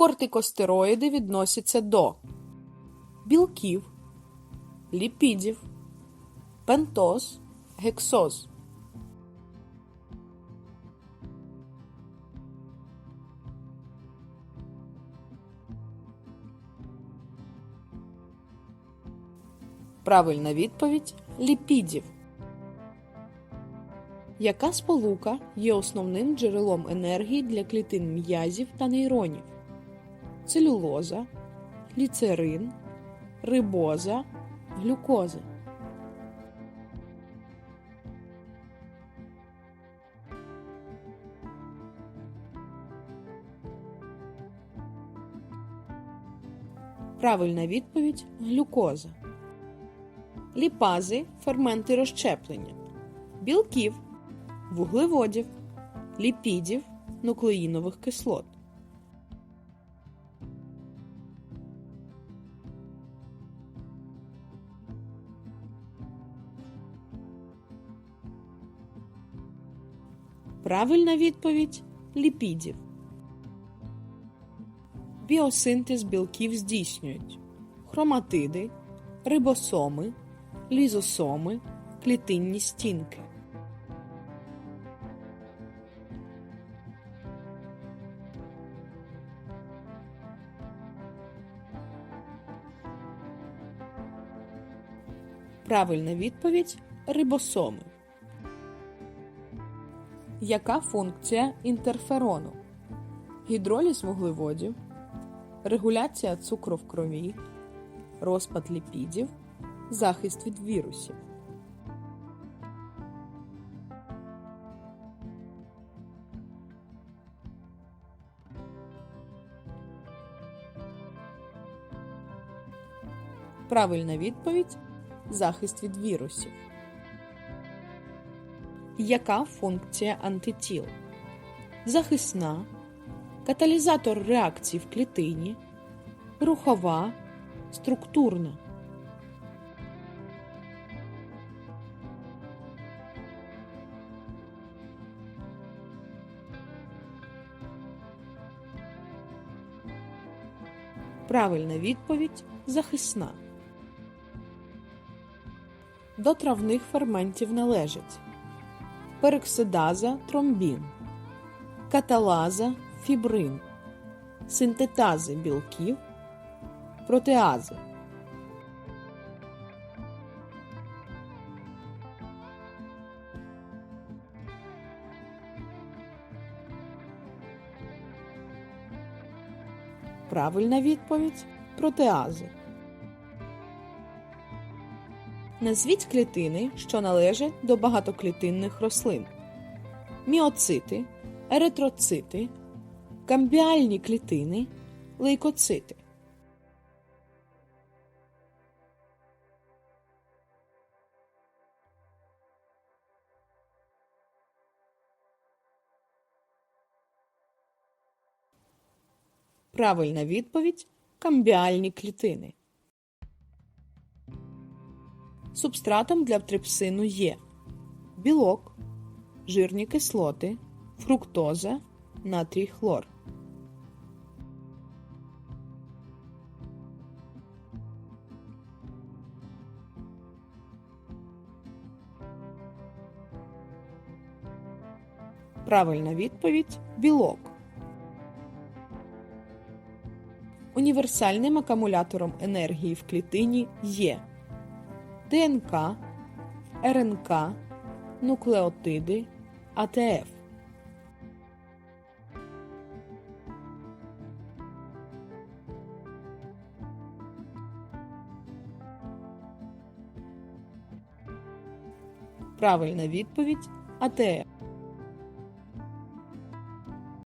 кортикостероїди відносяться до білків, ліпідів, пентоз, гексоз. Правильна відповідь ліпідів. Яка сполука є основним джерелом енергії для клітин м'язів та нейронів? Целюлоза, гліцерин, рибоза, глюкоза. Правильна відповідь глюкоза. Ліпази ферменти розщеплення білків, вуглеводів, ліпідів, нуклеїнових кислот. Правильна відповідь ліпідів. Біосинтез білків здійснюють хроматиди, рибосоми, лізосоми, клітинні стінки. Правильна відповідь рибосоми. Яка функція інтерферону? Гідроліз вуглеводів, регуляція цукру в крові, розпад ліпідів, захист від вірусів. Правильна відповідь захист від вірусів. Яка функція антитіл? Захисна, каталізатор реакцій в клітині, рухова, структурна. Правильна відповідь захисна. До травних ферментів належать пероксидаза тромбін, каталаза фібрин, синтетази білків, протеази. Правильна відповідь протеази. Назвіть клітини, що належать до багатоклітинних рослин: міоцити, еритроцити, камбіальні клітини, лейкоцити. Правильна відповідь камбіальні клітини. Субстратом для трипсину є білок, жирні кислоти, фруктоза, натрій хлор. Правильна відповідь білок. Універсальним акумулятором енергії в клітині є ДНК, РНК, нуклеотиди, АТФ. Правильна відповідь АТФ.